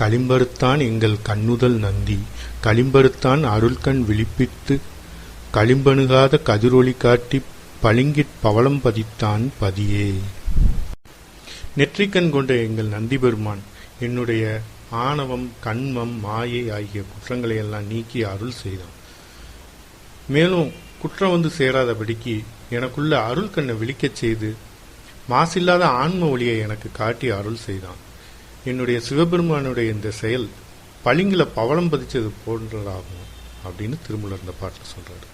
களிம்பருத்தான் எங்கள் கண்ணுதல் நந்தி களிம்பருத்தான் அருள்கண் விழிப்பித்து களிம்பணுகாத கதிரொளி காட்டி பளிங்கிற் பவளம் பதித்தான் பதியே. நெற்றிக்கண் கொண்ட எங்கள் நந்தி பெருமான் என்னுடைய ஆணவம் கண்மம் மாயை ஆகிய குற்றங்களை எல்லாம் நீக்கி அருள் செய்தான். மேலும் குற்றம் வந்து சேராதபடிக்கு எனக்குள்ள அருள் கண்ணை விழிக்கச் செய்து மாசில்லாத ஆன்ம ஒளியை எனக்கு காட்டி அருள் செய்தான். என்னுடைய சிவபெருமானுடைய இந்த செயல் பளிங்குல பவளம் பதிச்சது போன்றதாகும் அப்படின்னு திருமூலர் இந்த பாட்டில் சொல்றாரு.